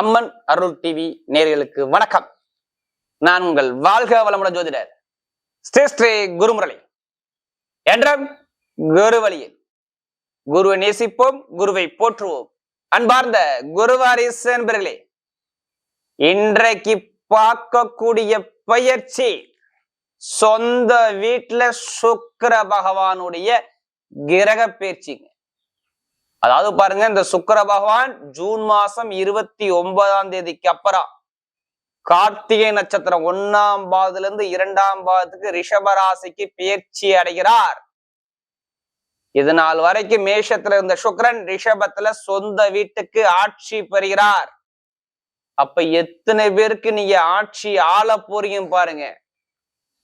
அம்மன் அருள் TV நேர்களுக்கு வணக்கம். நான் உங்கள் வாழ்க வளமுடன் ஜோதிடர் ஸ்ரீ ஸ்ரீ குருமுரளி. என்றும் குரு வழியில் குருவை நேசிப்போம் குருவை போற்றுவோம். அன்பார்ந்த குருவாரிஸ் என்பர்களே இன்றைக்கு பார்க்கக்கூடிய பயிற்சி சொந்த வீட்டுல சுக்கிர பகவானுடைய கிரக பயிற்சிங்க. அதாவது பாருங்க இந்த சுக்கர பகவான் ஜூன் மாசம் இருபத்தி ஒன்பதாம் தேதிக்கு அப்புறம் கார்த்திகை நட்சத்திரம் ஒன்னாம் பாதத்துல இருந்து இரண்டாம் பாதத்துக்கு ரிஷபராசிக்கு பயிற்சி அடைகிறார். இது நாள் வரைக்கும் மேஷத்துல இருந்த சுக்கரன் ரிஷபத்துல சொந்த வீட்டுக்கு ஆட்சி பெறுகிறார். அப்ப எத்தனை பேருக்கு நீங்க ஆட்சி ஆள போறீங்க பாருங்க.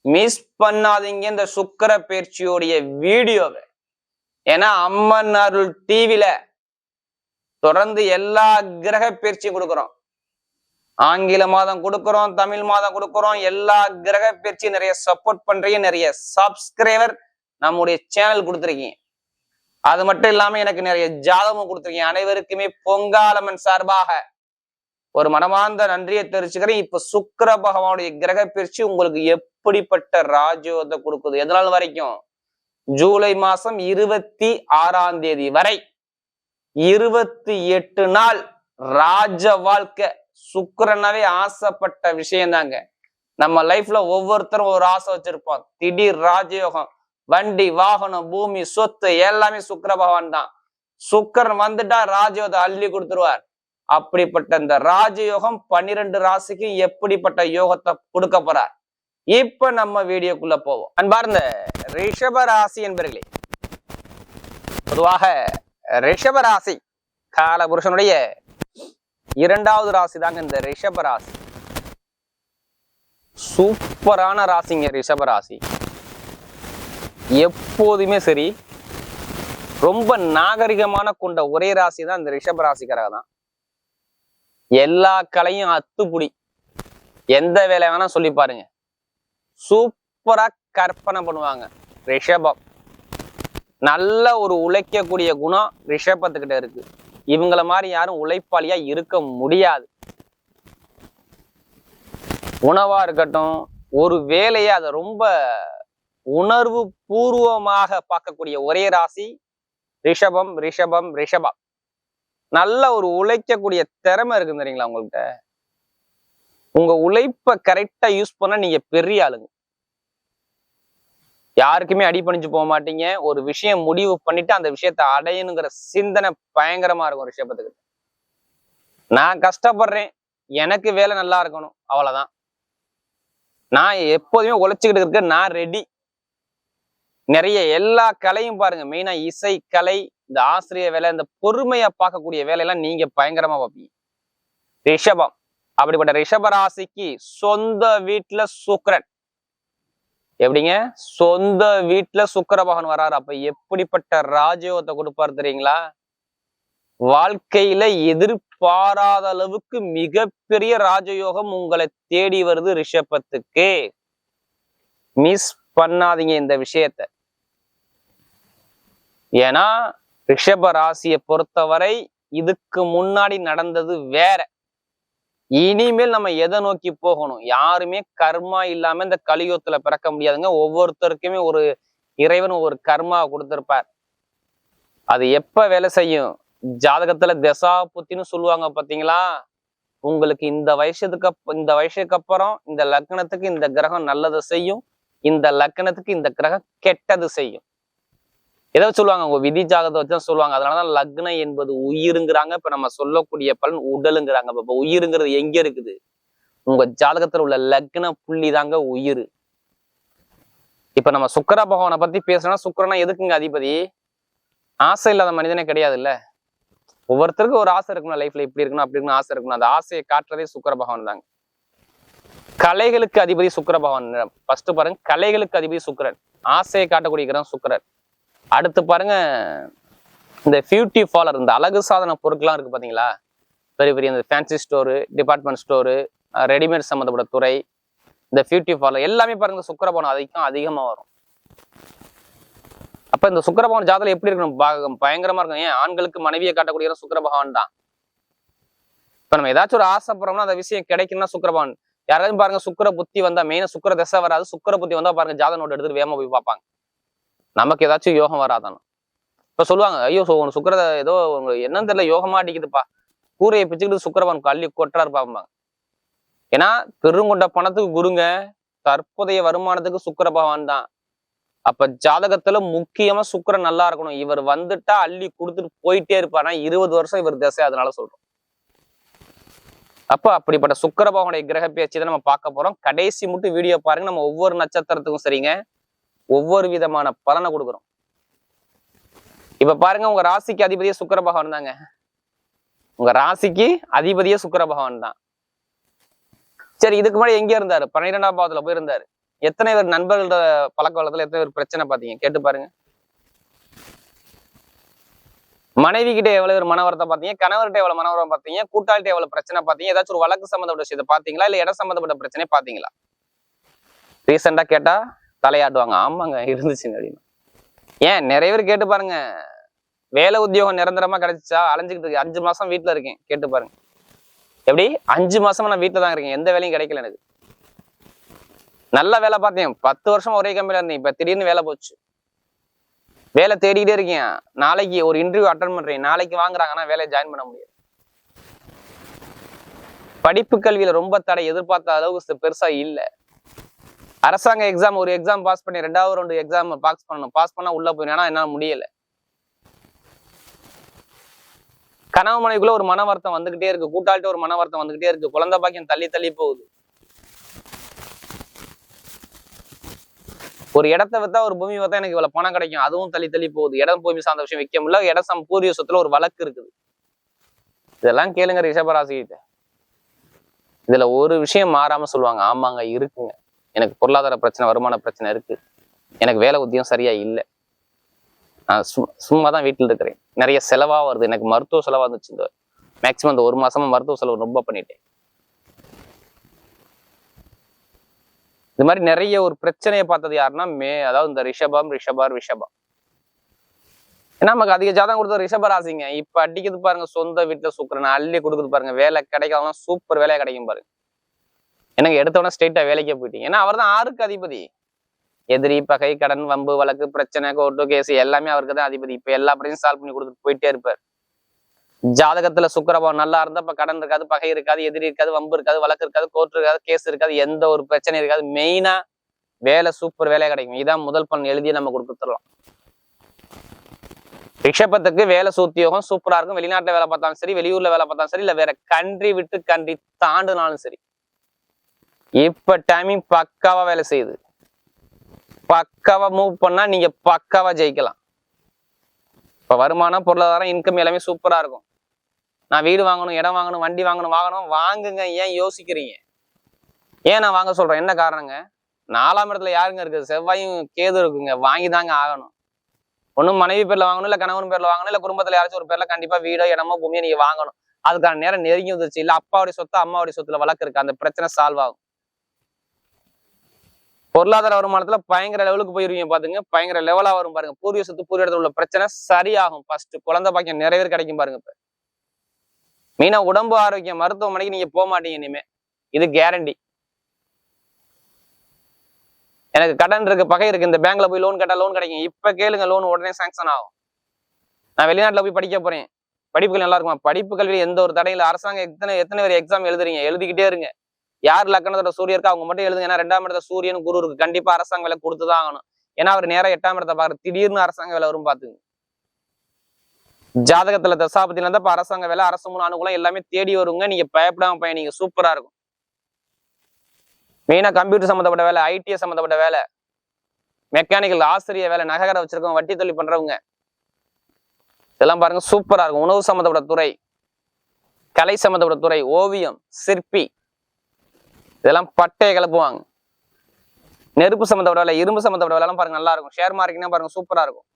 மிஸ் பண்ணாதீங்க இந்த சுக்கர பயிற்சியோடைய வீடியோவை. ஏன்னா அம்மன் அருள் தீவில தொடர்ந்து எல்லா கிரக பயிற்சியும் கொடுக்குறோம். ஆங்கில மாதம் கொடுக்குறோம் தமிழ் மாதம் கொடுக்குறோம் எல்லா கிரக பயிற்சியும் நிறைய சப்போர்ட் பண்றீங்க நிறைய சப்ஸ்கிரைபர் நம்முடைய சேனல் கொடுத்துருக்கீங்க. அது மட்டும் இல்லாம எனக்கு நிறைய ஜாதகமும் கொடுத்துருக்கீங்க. அனைவருக்குமே பொங்காலம்மன் சார்பாக ஒரு மனமார்ந்த நன்றியை தெரிவிச்சுக்கிறேன். இப்ப சுக்கர பகவானுடைய கிரக பயிற்சி உங்களுக்கு எப்படிப்பட்ட ராஜயோகத்தை கொடுக்குது? எதனால் வரைக்கும்? ஜூலை மாசம் இருபத்தி ஆறாம் தேதி வரை இருபத்தி எட்டு நாள் ராஜ வாழ்க்கை. சுக்கரனாவே ஆசைப்பட்ட விஷயம் தாங்க நம்ம லைஃப்ல ஒவ்வொருத்தரும் ஒரு ஆசை வச்சிருப்போம். திடீர் ராஜயோகம் வண்டி வாகனம் பூமி சொத்து எல்லாமே சுக்கர பகவான் தான். சுக்கரன் வந்துட்டா ராஜயோகத்தை அள்ளி கொடுத்துருவார். அப்படிப்பட்ட இந்த ராஜயோகம் பன்னிரெண்டு ராசிக்கு எப்படிப்பட்ட யோகத்தை கொடுக்க போறார்? இப்ப நம்ம வீடியோக்குள்ள போவோம். அன்பார்ந்த ரிஷபராசி என்பர்களே பொதுவாக ரிஷபராசி கால புருஷனுடைய இரண்டாவது ராசி தாங்க இந்த ரிஷபராசி. சூப்பரான ராசிங்க ரிஷபராசி. எப்போதுமே சரி ரொம்ப நாகரிகமான கொண்ட ஒரே ராசி தான் இந்த ரிஷபராசிக்காரக தான் எல்லா கலையும் அத்துப்புடி எந்த வேலை வேணா சொல்லி பாருங்க. சூப்பரா கற்பனை பண்ணுவாங்க. ரிஷபம். நல்ல ஒரு உழைக்கக்கூடிய குணம் ரிஷபத்துக்கிட்ட இருக்கு. இவங்கள மாதிரி யாரும் உழைப்பாளியா இருக்க முடியாது. உணவா இருக்கட்டும் ஒரு வேலையை அதை ரொம்ப உணர்வு பூர்வமாக பார்க்கக்கூடிய ஒரே ராசி ரிஷபம் ரிஷபம் ரிஷபம். நல்ல ஒரு உழைக்கக்கூடிய திறமை இருக்கு தெரியுங்களா உங்கள்கிட்ட? உங்க உழைப்ப கரெக்டா யூஸ் பண்ண நீங்க பெரிய ஆளுங்க. யாருக்குமே அடிப்பணிஞ்சு போக மாட்டீங்க. ஒரு விஷயம் முடிவு பண்ணிட்டு அந்த விஷயத்த அடையணுங்கிற சிந்தனை பயங்கரமா இருக்கும் ரிஷபத்துக்கு நான் கஷ்டப்படுறேன். எனக்கு வேலை நல்லா இருக்கணும். அவ்வளவுதான். நான் எப்போதுமே உழைச்சிக்கிட்டு இருக்க நான் ரெடி நிறைய எல்லா கலையும் பாருங்க. மெயினா இசை கலை இந்த ஆசிரிய வேலை இந்த பொறுமையா பார்க்கக்கூடிய வேலையெல்லாம் நீங்க பயங்கரமா பார்ப்பீங்க. ரிஷபம். அப்படிப்பட்ட ரிஷப ராசிக்கு சொந்த வீட்டுல சுக்ரன் எப்படிங்க? சொந்த வீட்டுல சுக்கிர பகவான் வராரு. அப்ப எப்படிப்பட்ட ராஜயோகத்தை கொடுப்பாரு தெரியுங்களா? வாழ்க்கையில எதிர்பாராத அளவுக்கு மிகப்பெரிய ராஜயோகம் உங்களை தேடி வருது ரிஷபத்துக்கு. மிஸ் பண்ணாதீங்க இந்த விஷயத்த. ஏன்னா ரிஷப ராசியை பொறுத்தவரை இதுக்கு முன்னாடி நடந்தது வேற. இனிமேல் நம்ம எதை நோக்கி போகணும்? யாருமே கர்மா இல்லாம இந்த கலியுகத்துல பிறக்க முடியாதுங்க. ஒவ்வொருத்தருக்குமே ஒரு இறைவன் ஒரு கர்மா கொடுத்திருப்பார். அது எப்ப வேலை செய்யும்? ஜாதகத்துல தசா புத்தின்னு சொல்லுவாங்க பாத்தீங்களா? உங்களுக்கு இந்த வயசுக்கு இந்த வயசுக்கு அப்புறம் இந்த லக்னத்துக்கு இந்த கிரகம் நல்லதை செய்யும். இந்த லக்னத்துக்கு இந்த கிரகம் கெட்டது செய்யும். ஏதோ சொல்லுவாங்க உங்க விதி ஜாகத்தை வச்சு சொல்லுவாங்க. அதனாலதான் லக்னம் என்பது உயிருங்கிறாங்க. இப்ப நம்ம சொல்லக்கூடிய பலன் உடலுங்கிறாங்க. இப்ப உயிருங்கிறது எங்க இருக்குது? உங்க ஜாதகத்துல உள்ள லக்ன புள்ளி தாங்க உயிர். இப்ப நம்ம சுக்கர பகவானை பத்தி பேசணும்னா சுக்கரனா எதுக்குங்க அதிபதி? ஆசை இல்லாத மனிதனே கிடையாது இல்ல ஒவ்வொருத்தருக்கும் ஒரு ஆசை இருக்கணும் லைஃப்ல இப்படி இருக்கணும் அப்படி இருக்கணும் ஆசை இருக்கணும் அந்த ஆசையை காட்டுறதே சுக்கர பகவான் தாங்க. கலைகளுக்கு அதிபதி சுக்கர பகவான். ஃபர்ஸ்ட் பாருங்க கலைகளுக்கு அதிபதி சுக்கரன். ஆசையை காட்டக்கூடிய கிரகம் சுக்கரன். அடுத்து பாருங்க இந்த பியூட்டி ஃபாலர் இந்த அழகு சாதன பொருட்கள்லாம் இருக்கு பார்த்தீங்களா பெரிய பெரிய இந்த fancy store department store readymade சம்மந்தப்பட்ட துறை இந்த பியூட்டி ஃபாலர் எல்லாமே பாருங்க சுக்கரபவனம் அதிகம் அதிகமாக வரும். அப்போ இந்த சுக்கரபவன் ஜாதகம் எப்படி இருக்கணும்? பா- பயங்கரமாக இருக்கும். ஏன்? ஆண்களுக்கு மனைவியை காட்டக்கூடிய சுக்கரபகவான் தான். இப்போ நம்ம ஏதாச்சும் ஒரு ஆசைப்படுறோம்னா அந்த விஷயம் கிடைக்கும்னா சுக்கரபவன் யாராவது பாருங்க சுக்கர புத்தி வந்தா மெயினாக சுக்கர திசை வராது. சுக்கர புத்தி வந்தா பாருங்க ஜாதக நோட்டு எடுத்துட்டு வேகமாக போய் பார்ப்பாங்க. நமக்கு ஏதாச்சும் யோகம் வராதானோ. இப்ப சொல்லுவாங்க ஐயோ சோ உனக்கு ஏதோ என்னன்னு தெரியல யோகமா அடிக்குதுப்பா. கூரையை பிச்சுக்கிட்டு சுக்கரபவன் கள்ளி கொட்டுறாரு பாப்பாங்க ஏன்னா பெருங்கொண்ட பணத்துக்கு குருங்க தற்போதைய வருமானத்துக்கு சுக்கர பகவான் தான். அப்ப ஜாதகத்துல முக்கியமா சுக்கிரன் நல்லா இருக்கணும். இவர் வந்துட்டா அள்ளி கொடுத்துட்டு போயிட்டே இருப்பாருன்னா இருபது வருஷம் இவர் திசை அதனால சொல்றோம். அப்ப அப்படிப்பட்ட சுக்கர பகவானுடைய கிரக பேச்சு தான் நம்ம பார்க்க போறோம். கடைசி மட்டும் வீடியோ பாருங்க. நம்ம ஒவ்வொரு நட்சத்திரத்துக்கும் சரிங்க. ஒவ்வொரு விதமான பலனை கொடுக்குறோம். இப்ப பாருங்க உங்க ராசிக்கு அதிபதியே சுக்கர பகவான் தாங்க. உங்க ராசிக்கு அதிபதியே சுக்கர பகவான் தான். சரி இதுக்கு முன்னாடி எங்க இருந்தாரு? பன்னிரெண்டாம் பாவத்துல போய் இருந்தாரு எத்தனை பேர் நண்பர்களோட பழக்க வளத்துல எத்தனை பேர் பிரச்சனை பாத்தீங்க கேட்டு பாருங்க. மனைவி கிட்ட எவ்வளவு ஒரு மனவரத்தை பார்த்தீங்க? கணவர்கிட்ட எவ்வளவு மனவரம் பார்த்தீங்க? கூட்டாளிட்ட எவ்வளவு பிரச்சனை பார்த்தீங்க? ஏதாச்சும் ஒரு வழக்கு சம்மந்தப்பட்ட விஷயத்தை பாத்தீங்களா இல்ல இடம் சம்பந்தப்பட்ட பிரச்சனை பாத்தீங்களா ரீசெண்டா கேட்டா தலையாட்டுவாங்க. ஆமாங்க இருந்துச்சுங்க அப்படின்னு ஏன் நிறைய பேர் கேட்டு பாருங்க. வேலை உத்தியோகம் நிரந்தரமா கிடைச்சிச்சா? அலைஞ்சிக்கிட்டு இருக்கு. அஞ்சு மாசம் வீட்டுல இருக்கேன். கேட்டு பாருங்க. எப்படி? அஞ்சு மாசமா நான் வீட்டுல தான் இருக்கேன். எந்த வேலையும் கிடைக்கல எனக்கு. நல்ல வேலை பார்த்தேன். பத்து வருஷம் ஒரே கம்பெனியில இருந்தேன். இப்ப திடீர்னு வேலை போச்சு. வேலை தேடிக்கிட்டே இருக்கேன். நாளைக்கு ஒரு இன்டர்வியூ அட்டன் பண்றேன். நாளைக்கு வாங்குறாங்கன்னா வேலையை ஜாயின் பண்ண முடியாது. படிப்பு கல்வியில ரொம்ப தடை எதிர்பார்த்த அளவுக்கு பெருசா இல்ல. அரசாங்க எக்ஸாம் ஒரு எக்ஸாம் பாஸ் பண்ணி ரெண்டாவது ரெண்டு எக்ஸாம் பாஸ் பண்ணணும். பாஸ் பண்ணா உள்ள போயினா என்னால் முடியலை. முடியல கனவு ஒரு மன வருத்தம் வந்துகிட்டே இருக்கு. கூட்டாளிட்ட ஒரு மன வருத்தம் வந்துகிட்டே இருக்கு. குழந்தை பாக்கியம் தள்ளி தள்ளி போகுது. ஒரு இடத்த வித்தா ஒரு பூமி வித்தா எனக்கு இவ்வளவு பணம் கிடைக்கும். அதுவும் தள்ளி தள்ளி போகுது. இடம் பூமி சார்ந்த விஷயம் விற்க முடியல. இடம் சம் பூர்வீக சொத்துல ஒரு வழக்கு இருக்குது. இதெல்லாம் கேளுங்க ரிஷபராசி கிட்ட இதுல ஒரு விஷயம் மாறாம சொல்லுவாங்க. ஆமாங்க இருக்குங்க. எனக்கு பொருளாதார பிரச்சனை வருமான பிரச்சனை இருக்கு. எனக்கு வேலை உத்தியம் சரியா இல்லை. நான் சும் சும்மா தான் வீட்டில் இருக்கிறேன். நிறைய செலவா வருது. எனக்கு மருத்துவ செலவா இருந்துச்சு இந்த மேக்சிமம் இந்த ஒரு மாசமா மருத்துவ செலவு ரொம்ப பண்ணிட்டேன். இது மாதிரி நிறைய ஒரு பிரச்சனையை பார்த்தது யாருன்னா மே அதாவது இந்த ரிஷபம் ரிஷபர் ரிஷபம். ஏன்னா நமக்கு அதிக ஜாதகம் கொடுத்தா ரிஷப ராசிங்க. இப்ப அடிக்குது பாருங்க சொந்த வீட்டுல சுக்கரன் அள்ளி கொடுக்குது பாருங்க வேலை கிடைக்காதான் சூப்பர் வேலையாக கிடைக்கும் பாருங்க. எனக்கு எடுத்தவொடனே ஸ்ட்ரெயிட்டா வேலைக்கே போயிட்டீங்க. ஏன்னா அவர் தான் ஆறுக்கு அதிபதி. எதிரி பகை கடன் வம்பு வழக்கு பிரச்சனை கோர்ட்டு கேஸ் எல்லாமே அவருக்கு தான் அதிபதி. இப்ப எல்லா பிரச்சனையும் சால்வ் பண்ணி கொடுத்துட்டு போயிட்டே இருப்பார். ஜாதகத்துல சுக்கரபவன் நல்லா இருந்தா இப்ப கடன் இருக்காது பகை இருக்காது எதிரி இருக்காது வம்பு இருக்காது வழக்கு இருக்காது கோர்ட் இருக்காது கேஸ் இருக்காது எந்த ஒரு பிரச்சனை இருக்காது. மெயினா வேலை சூப்பர் வேலையா கிடைக்கும். இதான் முதல் பலன் எழுதி நம்ம கொடுத்துடலாம் ரிஷபத்துக்கு வேலை சூத்தியோகம் சூப்பரா இருக்கும். வெளிநாட்டுல வேலை பார்த்தாலும் சரி வெளியூர்ல வேலை பார்த்தாலும் சரி இல்ல வேற கண்ட்ரி விட்டு கண்ட்ரி தாண்டுனாலும் சரி. இப்ப டைமிங் பக்காவா வேலை செய்யுது. பக்காவா மூவ் பண்ணா நீங்க பக்காவா ஜெயிக்கலாம். இப்ப வருமானம் பொருளாதாரம் இன்கம் எல்லாமே சூப்பரா இருக்கும். நான் வீடு வாங்கணும் இடம் வாங்கணும் வண்டி வாங்கணும் வாங்கணும் வாங்குங்க. ஏன் யோசிக்கிறீங்க? ஏன் நான் வாங்க சொல்றேன்? என்ன காரணங்க? நாலாம் இடத்துல யாருங்க இருக்குது? செவ்வாயும் கேது இருக்குங்க. வாங்கி தாங்க ஆகணும். ஒன்றும் மனைவி பேரில் வாங்கணும் இல்லை கணவன் பேரில் வாங்கணும் இல்லை குடும்பத்தில் யாராச்சும் ஒரு பேரில் கண்டிப்பாக வீடோ இடமோ பூமியோ நீங்கள் வாங்கணும். அதுக்கான நேரம் நெருங்கி வந்துருச்சு. இல்லை அப்பாவுடைய சொத்து அம்மாவுடைய சொத்துல வழக்கு இருக்கு. அந்த பிரச்சனை சால்வ் ஆகும். பொருளாதார வருமானத்துல பயங்கர லெவலுக்கு போயிருவீங்க பாத்துங்க. பயங்கர லெவலா வரும் பாருங்க. பூர்வீக சொத்து பூர்வ இடத்துல உள்ள பிரச்சனை சரியாகும். ஃபர்ஸ்ட் குழந்தை பாக்கியம் நிறைய பேர் கிடைக்கும் பாருங்க இப்ப. மீனா உடம்பு ஆரோக்கியம் மருத்துவமனைக்கு நீங்க போக மாட்டீங்க இனிமே. இது கேரண்டி எனக்கு கடன் இருக்கு பகை இருக்கு. இந்த பேங்க்ல போய் லோன் கேட்டா லோன் கிடைக்கும். இப்ப கேளுங்க லோன் உடனே சாங்ஷன் ஆகும். நான் வெளிநாட்டுல போய் படிக்க போறேன். படிப்புகள் நல்லா இருக்குமா? படிப்பு கல்வியில் எந்த ஒரு தடையில அரசாங்கம் எத்தனை எத்தனை பேர் எக்ஸாம் எழுதுறீங்க? எழுதிக்கிட்டே இருங்க. யார் லக்கணத்தோட சூரியன் இருக்கா அவங்க மட்டும் எழுதுங்க. ஏன்னா ரெண்டாம் இடத்த சூரியன் குரு இருக்கு. கண்டிப்பா அரசாங்க வேலை கொடுத்துதான் ஆகணும். ஏன்னா அவர் நேரம் எட்டாம் இடத்தை பாக்குற திடீர்னு அரசாங்க வேலை வரும் பாத்துங்க. ஜாதகத்துல தசாபதியில இருந்தா இப்ப அரசாங்க வேலை அரசு மூணு அனுகூலம் எல்லாமே தேடி வருங்க. நீங்க பயப்படாம பயணிங்க சூப்பரா இருக்கும். மெயினா கம்ப்யூட்டர் சம்மந்தப்பட்ட வேலை ஐடி சம்மந்தப்பட்ட வேலை. மெக்கானிக்கல் ஆசிரியர் வேலை நகர வச்சிருக்கவங்க வட்டி தொழில் பண்றவங்க. இதெல்லாம் பாருங்க சூப்பரா இருக்கும். உணவு சம்மந்தப்பட்ட துறை. கலை சம்மந்தப்பட்ட துறை ஓவியம் சிற்பி. இதெல்லாம் பட்டையை கிளப்புவாங்க. நெருப்பு சம்மந்தப்பட்ட வேலை இரும்பு சம்மந்தப்பட்ட வேலைலாம் பாருங்க நல்லா இருக்கும். ஷேர் மார்க்கெட்னா பாருங்க சூப்பரா இருக்கும்.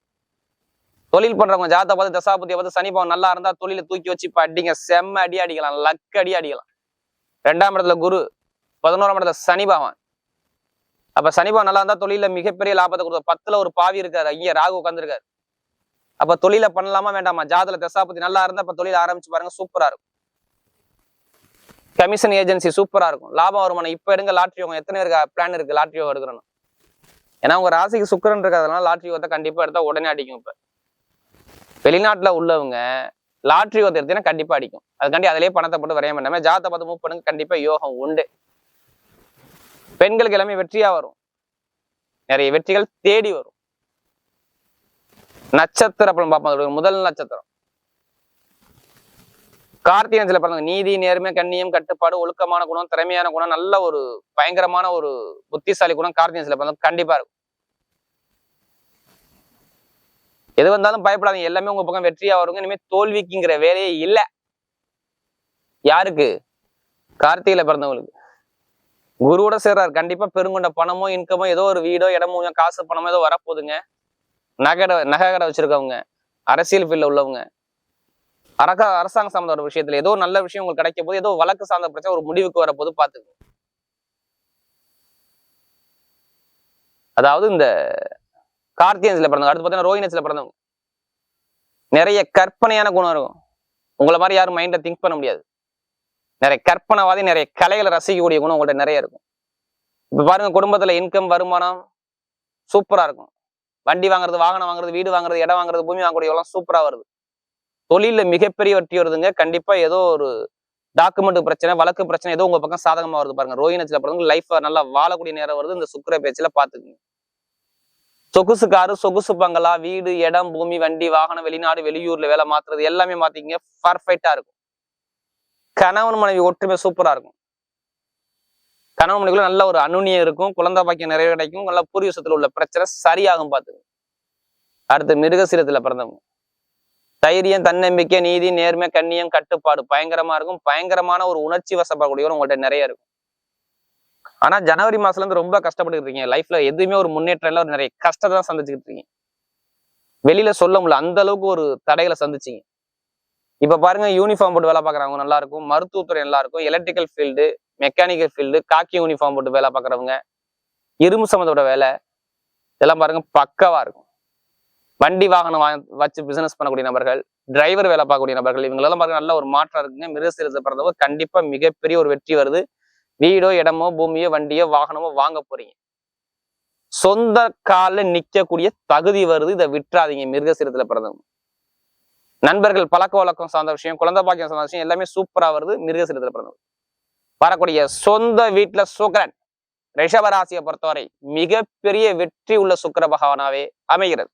தொழில் பண்றவங்க ஜாதகத்தை பார்த்து தசாபதியை பார்த்து சனி பவன் நல்லா இருந்தா தொழில தூக்கி வச்சு இப்ப அடிங்க செம்ம அடி அடிக்கலாம் லக் அடி அடிக்கலாம். ரெண்டாம் இடத்துல குரு பதினோராம் இடத்துல சனி அப்ப சனி நல்லா இருந்தா தொழில மிகப்பெரிய லாபத்தை கொடுத்த பத்துல ஒரு பாவி இருக்காரு ஐயா ராகு உட்காந்துருக்காரு அப்ப தொழில பண்ணலாமா வேண்டாமா? ஜாதல தசாபதி நல்லா இருந்தா இப்ப தொழில ஆரம்பிச்சு பாருங்க சூப்பரா இருக்கும். கமிஷன் ஏஜென்சி சூப்பராக இருக்கும். லாபம் வருமானம். இப்போ எடுங்க லாட்ரி யோகம். எத்தனை பேருக்கு பிளான் இருக்கு? லாட்ரி யோகம் எடுக்கணும் ஏன்னா உங்கள் ராசிக்கு சுக்கரன் இருக்கிறதுனால லாட்ரி யோகத்தை கண்டிப்பாக எடுத்தால் உடனே அடிக்கும் இப்போ. வெளிநாட்டில் உள்ளவங்க லாட்ரி யோகத்தை எடுத்தீங்கன்னா கண்டிப்பாக அடிக்கும். அதுக்காண்டி அதிலேயே பணத்தை போட்டு வரைய பண்ணாம ஜாத்தை பார்த்து மூவ் பண்ணுங்க. கண்டிப்பாக யோகம் உண்டு. பெண்களுக்கு எல்லாமே வெற்றியாக வரும். நிறைய வெற்றிகள் தேடி வரும். நட்சத்திர பலன் பார்ப்போம். முதல் நட்சத்திரம். கார்த்திகன்ஸ்ல பிறந்தவங்க நீதி நேர்மை கண்ணியம் கட்டுப்பாடு ஒழுக்கமான குணம் திறமையான குணம் நல்ல ஒரு பயங்கரமான ஒரு புத்திசாலி குணம் கார்த்திகன்ஸ்ல பிறந்தவங்க கண்டிப்பா இருக்கும். எது வந்தாலும் பயப்படாதீங்க. எல்லாமே உங்க பக்கம் வெற்றியா வருங்க. இனிமே தோல்விக்குங்கிற வேலையே இல்ல. யாருக்கு? கார்த்திகையில பிறந்தவங்களுக்கு. குருவோட சேர்றாரு. கண்டிப்பா பெருங்கொண்ட பணமோ இன்கமோ ஏதோ ஒரு வீடோ இடமோ கொஞ்சம் காசு பணமோ ஏதோ வரப்போகுதுங்க. நகை நகை கடை வச்சிருக்கவங்க. அரசியல் ஃபீல்ட்ல உள்ளவங்க. அரக அரசாங்க சார்ந்த ஒரு விஷயத்துல ஏதோ நல்ல விஷயம் உங்களுக்கு கிடைக்க போது ஏதோ வழக்கு சார்ந்த பிரச்சனை ஒரு முடிவுக்கு வரப்போது பாத்துக்கோங்க அதாவது இந்த கார்த்தியன்ஸ்ல பிறந்தவங்க அடுத்து பார்த்தீங்கன்னா ரோஹினஸ்ல பிறந்தவங்க நிறைய கற்பனையான குணம் இருக்கும். உங்களை மாதிரி யாரும் மைண்ட்ல திங்க் பண்ண முடியாது. நிறைய கற்பனைவாதி நிறைய கலைகளை ரசிக்கக்கூடிய குணம் உங்கள்ட்ட நிறைய இருக்கும். இப்ப பாருங்க குடும்பத்துல இன்கம் வருமானம் சூப்பரா இருக்கும். வண்டி வாங்குறது வாகனம் வாங்குறது வீடு வாங்குறது இடம் வாங்குறது பூமி வாங்கக்கூடிய எல்லாம் சூப்பரா வருது. தொழிலில் மிகப்பெரிய வெற்றி வருதுங்க. கண்டிப்பா ஏதோ ஒரு டாக்குமெண்ட் பிரச்சனை வழக்கு பிரச்சனை ஏதோ உங்க பக்கம் சாதகமா வருது பாருங்க. ரோஹினத்துல பிறந்தவங்க லைஃப் நல்லா வாழக்கூடிய நேரம் வருது. இந்த சுக்கிர பேச்சில் பார்த்துக்குங்க. சொகுசு காரு சொகுசு பங்களா வீடு இடம் பூமி வண்டி வாகனம் வெளிநாடு வெளியூர்ல வேலை மாத்துறது எல்லாமே மாத்திங்க பர்ஃபெக்டா இருக்கும். கணவன் மனைவி ஒற்றுமை சூப்பரா இருக்கும். கணவன் மனைவிக்குள்ள நல்ல ஒரு அனுநியம் இருக்கும். குழந்தை பாக்கியம் நிறைய கிடைக்கும். நல்ல பூர்வீசத்துல உள்ள பிரச்சனை சரியாகும் பாத்துங்க அடுத்து மிருகசீரத்துல பிறந்தவங்க. தைரியம் தன்னம்பிக்கை நீதி நேர்மை கண்ணியம் கட்டுப்பாடு பயங்கரமா இருக்கும். பயங்கரமான ஒரு உணர்ச்சி வசப்படக்கூடியவர் உங்கள்கிட்ட நிறைய இருக்கும். ஆனா ஜனவரி மாசத்துல இருந்து ரொம்ப கஷ்டப்பட்டு இருக்கீங்க. லைஃப்ல எதுவுமே ஒரு முன்னேற்றம் இல்லை ஒரு நிறைய கஷ்டத்தை தான் சந்திச்சுக்கிட்டு இருக்கீங்க. வெளியில சொல்ல முடியல. அந்த அளவுக்கு ஒரு தடைகளை சந்திச்சீங்க. இப்ப பாருங்க யூனிஃபார்ம் போட்டு வேலை பார்க்குறவங்க நல்லா இருக்கும். மருத்துவத்துறை நல்லா இருக்கும். எலக்ட்ரிக்கல் ஃபீல்டு மெக்கானிக்கல் ஃபீல்டு காக்கி யூனிஃபார்ம் போட்டு வேலை பார்க்குறவங்க இரும்பு சம்மந்தோட வேலை இதெல்லாம் பாருங்க பக்கவா இருக்கும். வண்டி வாகனம் வா வச்சு பிசினஸ் பண்ணக்கூடிய நபர்கள் டிரைவர் வேலை பார்க்கக்கூடிய நபர்கள் இவங்களெல்லாம் பாருங்க நல்ல ஒரு மாற்றம் இருக்குங்க. மிருகசீரத்தை பிறந்தவங்க கண்டிப்பா மிகப்பெரிய ஒரு வெற்றி வருது. வீடோ இடமோ பூமியோ வண்டியோ வாகனமோ வாங்க போறீங்க. சொந்த காலில் நிற்கக்கூடிய தகுதி வருது. இதை விட்டுறாதீங்க. மிருகசீரத்தில் பிறந்தவங்க நண்பர்கள் பழக்க வழக்கம் சார்ந்த விஷயம் குழந்தை பாக்கியம் சார்ந்த விஷயம் எல்லாமே சூப்பரா வருது. மிருகசீரத்தில் பிறந்தவங்க வரக்கூடிய சொந்த வீட்டுல சுக்கரன் ரிஷபராசியை பொறுத்தவரை மிகப்பெரிய வெற்றி உள்ள சுக்கர பகவானாவே அமைகிறது.